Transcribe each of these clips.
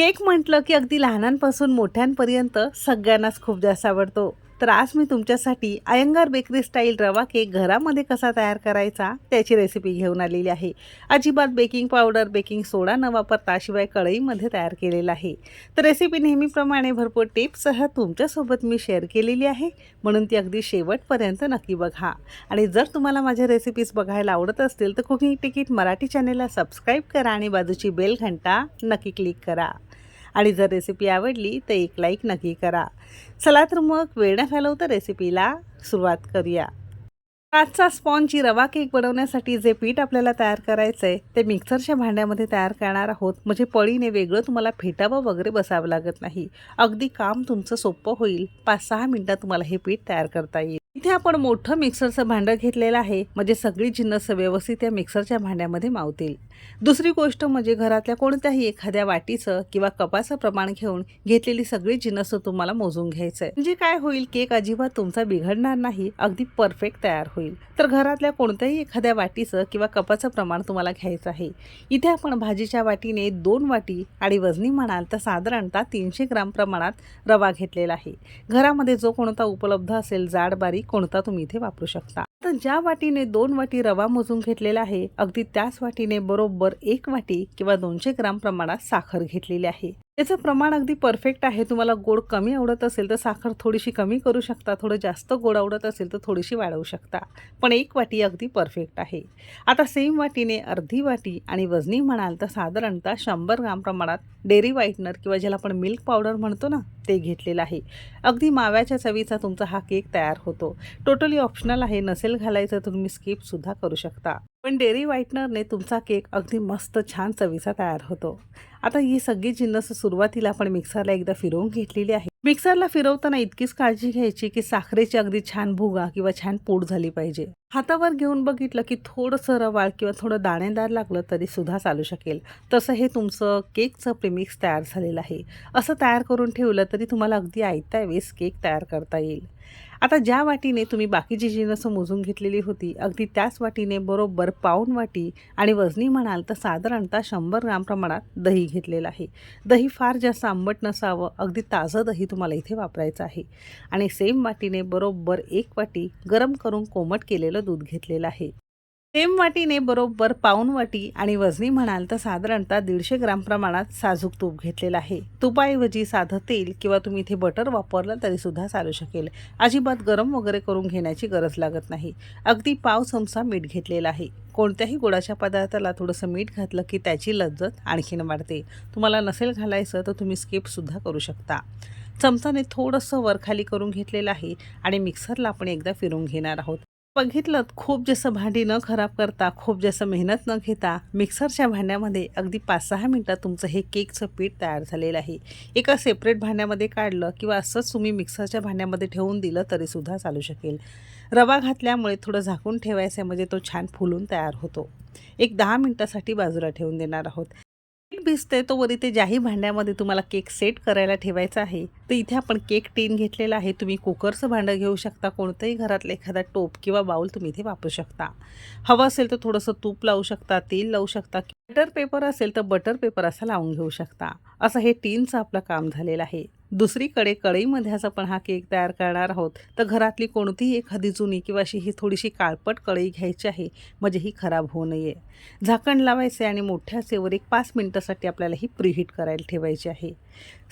Cake म्हटलं की अगदी लहानांपासून मोठ्यांपर्यंत सगळ्यांनाच खूप जास्त आवडतो. तर आज मी तुमच्यासाठी अयंगार बेकरी स्टाईल रवा केक घरामध्ये कसा तयार करायचा त्याची रेसिपी घेऊन आलेली आहे. अजिबात बेकिंग पावडर बेकिंग सोडा न वापरता शिवाय कढईमध्ये तयार केलेला आहे. तर रेसिपी नेहमीप्रमाणे भरपूर टिप्ससह तुमच्यासोबत मी शेअर केलेली आहे. म्हणून ती अगदी शेवटपर्यंत नक्की बघा. आणि जर तुम्हाला माझ्या रेसिपीज बघायला आवडत असतील तर कुकिंग तिकीट मराठी चॅनेलला सबस्क्राईब करा आणि बाजूची बेल घंटा नक्की क्लिक करा. आणि जर रेसिपी आवडली तर एक लाईक नक्की करा. चला तर मग वेळ न घालवता रेसिपीला सुरुवात करूया. आजचा स्पॉनची रवा केक बनवण्यासाठी जे पीठ आपल्याला तयार करायचं आहे ते मिक्सरच्या भांड्यामध्ये तयार करणार आहोत. म्हणजे पळीने वेगळं तुम्हाला फेटावं वगैरे बसावं लागत नाही. अगदी काम तुमचं सोपं होईल. पाच सहा मिनटात तुम्हाला हे पीठ तयार करता येईल. इथे आपण मोठं मिक्सरचं भांडं घेतलेलं आहे. म्हणजे सगळी जिन्नस व्यवस्थित या मिक्सरच्या भांड्यामध्ये मावतील. दुसरी गोष्ट म्हणजे घरातल्या कोणत्याही एखाद्या वाटीचं किंवा कपाचं प्रमाण घेऊन घेतलेली सगळी जिन्नस तुम्हाला मोजून घ्यायचं आहे म्हणजे काय होईल? केक अजिबात तुमचा बिघडणार नाही. अगदी परफेक्ट तयार होईल. तर घरातल्या कोणत्याही एखाद्या वाटीचं किंवा कपाचं प्रमाण तुम्हाला घ्यायचं आहे. इथे आपण भाजीच्या वाटीने दोन वाटी आणि वजनी म्हणाल तर साधारणतः तीनशे ग्राम प्रमाणात रवा घेतलेला आहे. घरामध्ये जो कोणता उपलब्ध असेल जाड बारीक कोणता तुम्ही इथे वापरू शकता. तर ज्या वाटीने दोन वाटी रवा मोजून घेतलेला आहे अगदी त्याच वाटीने बरोबर एक वाटी किंवा दोनशे ग्राम प्रमाणात साखर घेतलेली आहे. त्याचं प्रमाण अगदी परफेक्ट आहे. तुम्हाला गोड कमी आवडत असेल तर साखर थोडीशी कमी करू शकता. थोडं जास्त गोड आवडत असेल तर थोडीशी वाढवू शकता. पण एक वाटी अगदी परफेक्ट आहे. आता सेम वाटीने अर्धी वाटी आणि वजनी म्हणाल तर साधारणतः शंभर ग्राम प्रमाणात डेअरी व्हाईटनर किंवा ज्याला आपण मिल्क पावडर म्हणतो ना ते घेतलेलं आहे. अगदी माव्याच्या चवीचा तुमचा हा केक तयार होतो. टोटली ऑप्शनल आहे. नसेल घालायचं तर तुम्ही स्किपसुद्धा करू शकता. पण डेअरी व्हाईटनरने तुमचा केक अगदी मस्त छान चवीचा तयार होतो. आता ही सगळी जिन्नस सुरुवातीला आपण मिक्सरला एकदा फिरवून घेतलेली आहे. मिक्सरला फिरवताना इतकीच काळजी घ्यायची की साखरेची अगदी छान भुगा किंवा छान पूड झाली पाहिजे. हातावर घेऊन बघितलं की थोडंसं रवाळ किंवा थोडं दाणेदार लागलं तरी सुद्धा चालू शकेल. तसं हे तुमचं केकचं प्रिमिक्स तयार झालेलं आहे. असं तयार करून ठेवलं तरी तुम्हाला अगदी आयत्या वेळेस केक तयार करता येईल. आता ज्या वाटीने तुम्ही बाकीची जिनसं मोजून घेतलेली होती अगदी त्याच वाटीने बरोबर पाऊन वाटी आणि वजनी म्हणाल तर साधारणतः शंभर ग्राम प्रमाणात दही घेतलेलं आहे. दही फार जास्त आंबट नसावं अगदी ताजं दही तुम्हाला इथे वापरायचं आहे. आणि सेम वाटीने बरोबर एक वाटी गरम करून कोमट केलेलं दूध घेतलेलं आहे. सेम वाटीने बरोबर पाऊन वाटी आणि वजनी म्हणाल तर साधारणतः दीडशे ग्राम प्रमाणात साजूक तूप घेतलेलं आहे. तुपाऐवजी साधं तेल किंवा तुम्ही इथे बटर वापरलं तरी सुद्धा चालू शकेल. अजिबात गरम वगैरे करून घेण्याची गरज लागत नाही. अगदी पाव चमचा मीठ घेतलेला आहे. कोणत्याही गोडाच्या पदार्थाला थोडंसं मीठ घातलं की त्याची लज्जत आणखीन वाढते. तुम्हाला नसेल घालायचं तर तुम्ही स्किपसुद्धा करू शकता. चमचाने थोडंसं वरखाली करून घेतलेलं आहे आणि मिक्सरला आपण एकदा फिरून घेणार आहोत. बघितलं खूप जास्त भांडी न खराब करता खूप जास्त मेहनत न घेता मिक्सरच्या भांड्यामध्ये अगदी पाच सहा मिनटात तुमचं हे केकचं पीठ तयार झालेलं आहे. एका सेपरेट भांड्यामध्ये काढलं किंवा असंच तुम्ही मिक्सरच्या भांड्यामध्ये ठेवून दिलं तरीसुद्धा चालू शकेल. रवा घातल्यामुळे थोडं झाकून ठेवायचं आहे म्हणजे तो छान फुलून तयार होतो. एक दहा मिनटासाठी बाजूला ठेवून देणार आहोत. केक भिजते तो वर इथे ज्याही भांड्यामध्ये तुम्हाला केक सेट करायला ठेवायचा आहे तर इथे आपण केक टीन घेतलेला आहे. तुम्ही कुकरचं भांडं घेऊ शकता कोणतंही घरातलं एखादा टोप किंवा बाऊल तुम्ही इथे वापरू शकता. हवं असेल तर थोडंसं तूप लावू शकता तेल लावू शकता बटर पेपर असेल तर बटर पेपर असा लावून घेऊ शकता. असं हे टीनचं आपलं काम झालेलं आहे. दुसरीकडे कढईमध्येच आपण हा केक तयार करणार आहोत. तर घरातली कोणतीही एखादी जुनी किंवा अशी ही थोडीशी काळपट कढई घ्यायची आहे म्हणजे ही खराब होऊ नये. झाकण लावायचे आणि मोठ्या सेवर एक पाच मिनटासाठी आपल्याला ही प्रीहीट करायला ठेवायची आहे.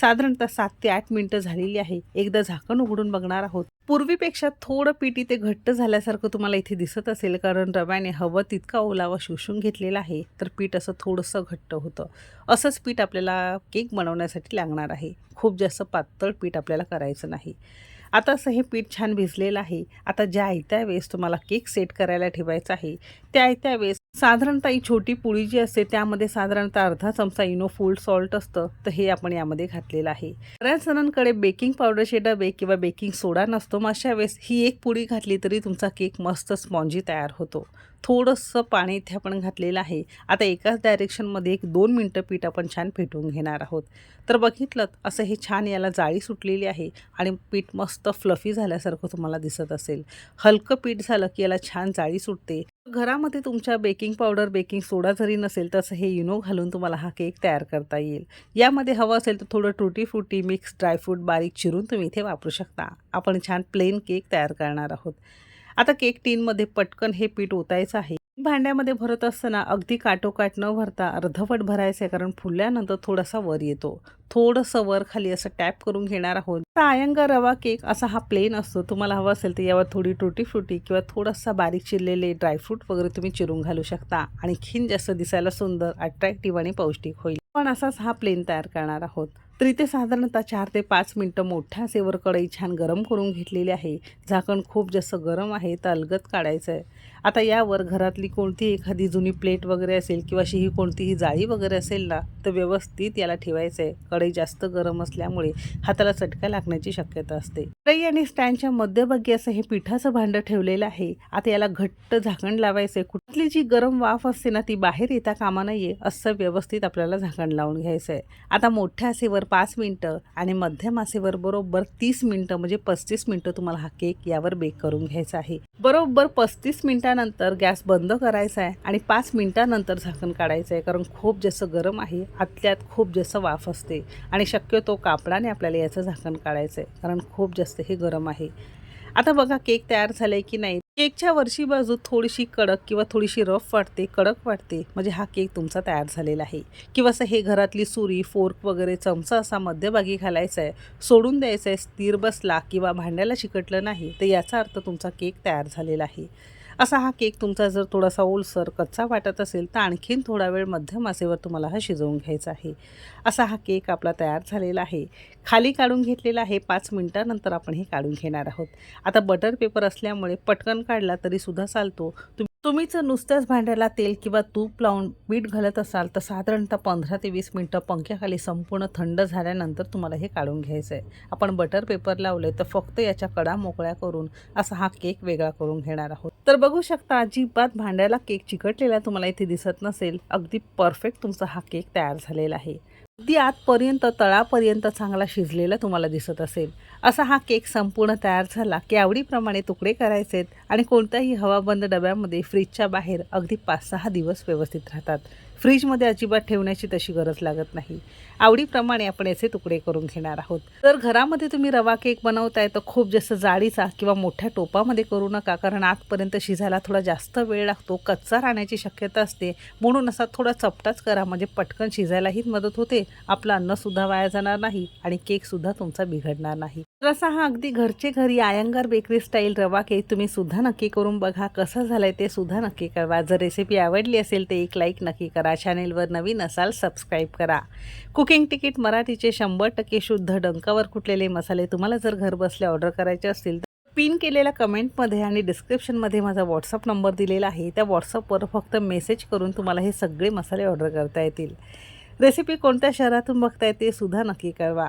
साधारणतः सात ते आठ मिनटं झालेली आहे. एकदा झाकण उघडून बघणार आहोत. पूर्वीपेक्षा थोडं पीठ इथे घट्ट झाल्यासारखं तुम्हाला इथे दिसत असेल कारण रव्याने हवं तितका ओलावा शोषून घेतलेला आहे तर पीठ असं थोडंसं घट्ट होतं. असंच पीठ आपल्याला केक बनवण्यासाठी लागणार आहे. खूप जास्त पातळ पीठ आपल्याला करायचं नाही. आता असं हे पीठ छान भिजलेलं आहे. आता ज्या आयत्या वेळेस तुम्हाला केक सेट करायला ठेवायचा आहे त्या आयत्या वेळेस साधारणतः ही छोटी पोळी जी असते त्यामध्ये साधारणतः अर्धा चमचा इनो फुल सॉल्ट असतं. तर हे आपण यामध्ये घातलेलं आहे. बऱ्याच जणांकडे बेकिंग पावडरचे डबे किंवा बेकिंग सोडा नसतो. मग अशा वेळेस ही एक पोळी घातली तरी तुमचा केक मस्त स्पॉन्जी तयार होतो. थोडंसं पाणी इथे आपण घातलेलं आहे. आता एकाच डायरेक्शनमध्ये एक दोन मिनटं पीठ आपण छान फेटून घेणार आहोत. तर बघितलं असं हे छान याला जाळी सुटलेली आहे आणि पीठ मस्त फ्लफी झाल्यासारखं तुम्हाला दिसत असेल. हलकं पीठ झालं की याला छान जाळी सुटते. घरामध्ये तुमच्या बेकिंग पावडर बेकिंग सोडा जरी नसेल तसं हे इनो घालून तुम्हाला हा केक तयार करता येईल. यामध्ये हवं असेल तर थोडं टुटी फ्रुटी मिक्स ड्रायफ्रूट बारीक चिरून तुम्ही इथे वापरू शकता. आपण छान प्लेन केक तयार करणार आहोत. आता केक टीनमध्ये पटकन हे पीठ ओतायचं आहे. भांड्यामध्ये भरत असताना अगदी काटोकाट न भरता अर्धवट भरायचं आहे कारण फुलल्यानंतर थोडासा वर येतो. थोडंसं वर खाली असं टॅप करून घेणार आहोत. आता आयंगा रवा केक असा हा प्लेन असतो. तुम्हाला हवा असेल तर यावर थोडी टुटी फ्रुटी किंवा थोडासा बारीक चिरलेले ड्रायफ्रूट वगैरे तुम्ही चिरून घालू शकता. आणखीन जास्त दिसायला सुंदर अट्रॅक्टिव्ह आणि पौष्टिक होईल. पण असाच हा प्लेन तयार करणार आहोत. तर इथे साधारणतः चार ते पाच मिनटं मोठ्या सेवर कढई छान गरम करून घेतलेली आहे. झाकण खूप जास्त गरम आहे तर अलगत काढायचं आहे आता यावर घरातली कोणती एखादी जुनी प्लेट वगैरे असेल किंवा अशी ही कोणतीही जाळी वगैरे असेल ना तर व्यवस्थित याला ठेवायचं आहे कढई जास्त गरम असल्यामुळे हाताला चटका लागण्याची शक्यता असते. कढई आणि स्टँडच्या मध्यभागी असं हे पिठाचं भांडं ठेवलेलं आहे. आता याला घट्ट झाकण लावायचं आहे कुठली जी गरम वाफ असते ना ती बाहेर येता कामा नये असं व्यवस्थित आपल्याला झाकण लावून घ्यायचं आहे आता मोठ्या आसेवर पाच मिनटं आणि मध्यम आसेवर बरोबर तीस मिनटं म्हणजे पस्तीस मिनटं तुम्हाला हा केक यावर बेक करून घ्यायचा आहे. बरोबर पस्तीस मिनिटानंतर गॅस बंद करायचा आहे आणि पाच मिनिटानंतर झाकण काढायचं आहे कारण खूप जास्त गरम आहे आतल्यात खूप जास्त वाफ असते. आणि शक्यतो कापडाने आपल्याला याचं झाकण काढायचं आहे कारण खूप जास्त हे गरम आहे. आता बघा केक तयार झालाय की नाही? केकच्या वरची बाजू थोडीशी कडक किंवा थोडीशी रफ वाटते कडक वाटते. म्हणजे हा केक तुमचा तयार झालेला आहे. किंवा असं हे घरातली सुरी फोर्क वगैरे चमचा असा मध्यभागी घालायचा आहे सोडून द्यायचं आहे स्थिर बसला किंवा भांड्याला चिकटलं नाही तर याचा अर्थ तुमचा केक तयार झालेला आहे. असा हा केक तुमचा जर थोडासा ओलसर कच्चा वाटत असेल तर आणखीन थोडा वेळ मध्यम आसेवर तुम्हाला हा शिजवून घ्यायचा आहे. असा हा केक आपला तयार झालेला आहे. खाली काढून घेतलेला आहे. पाच मिनटानंतर आपण हे काढून घेणार आहोत. आता बटर पेपर असल्यामुळे पटकन काढला तरी सुद्धा चालतो. तुम्ही तुम्ही जर नुसत्याच भांड्याला तेल किंवा तूप लावून बीट घालत असाल तर साधारणतः पंधरा ते वीस मिनटं पंख्याखाली संपूर्ण थंड झाल्यानंतर तुम्हाला हे काढून घ्यायचं आहे आपण बटर पेपर लावले तर फक्त याच्या कडा मोकळ्या करून असा हा केक वेगळा करून घेणार आहोत. तर बघू शकता अजिबात भांड्याला केक चिकटलेला तुम्हाला इथे दिसत नसेल. अगदी परफेक्ट तुमचा हा केक तयार झालेला आहे. अगदी आतपर्यंत तळापर्यंत चांगला शिजलेला तुम्हाला दिसत असेल. असा हा केक संपूर्ण तयार झाला की आवडीप्रमाणे तुकडे करायचेत आणि कोणत्याही हवाबंद डब्यामध्ये फ्रीजच्या बाहेर अगदी पाच सहा दिवस व्यवस्थित राहतात. फ्रीजमध्ये अजिबात ठेवण्याची तशी गरज लागत नाही. आवडीप्रमाणे आपण याचे तुकडे करून घेणार आहोत. तर घरामध्ये तुम्ही रवा केक बनवताय तर खूप जास्त जाळीचा किंवा मोठ्या टोपामध्ये करू नका कारण आतपर्यंत शिजायला थोडा जास्त वेळ लागतो कच्चा राहण्याची शक्यता असते. म्हणून असा थोडा चपटाच करा म्हणजे पटकन शिजायलाही मदत होते. आपलं अन्नसुद्धा वाया जाणार नाही आणि केकसुद्धा तुमचा बिघडणार नाही. रसा हा अगदी घरचे घरी आयंगार बेकरी स्टाईल रवा केक तुम्ही सुद्धा नक्की करून बघा. कसं झालंय ते सुद्धा नक्की कळवा. जर रेसिपी आवडली असेल तर एक लाईक नक्की करा. चॅनेलवर नवीन असाल सबस्क्राईब करा. कुकिंग तिकीट मराठीचे शंभर टक्के शुद्ध डंकावर कुटलेले मसाले तुम्हाला जर घर बसल्या ऑर्डर करायचे असतील तर पिन केलेल्या कमेंटमध्ये आणि डिस्क्रिप्शनमध्ये माझा व्हॉट्सअप नंबर दिलेला आहे. त्या व्हॉट्सअपवर फक्त मेसेज करून तुम्हाला हे सगळे मसाले ऑर्डर करता येतील. रेसिपी कोणत्या शहरातून बघताय ते सुद्धा नक्की कळवा.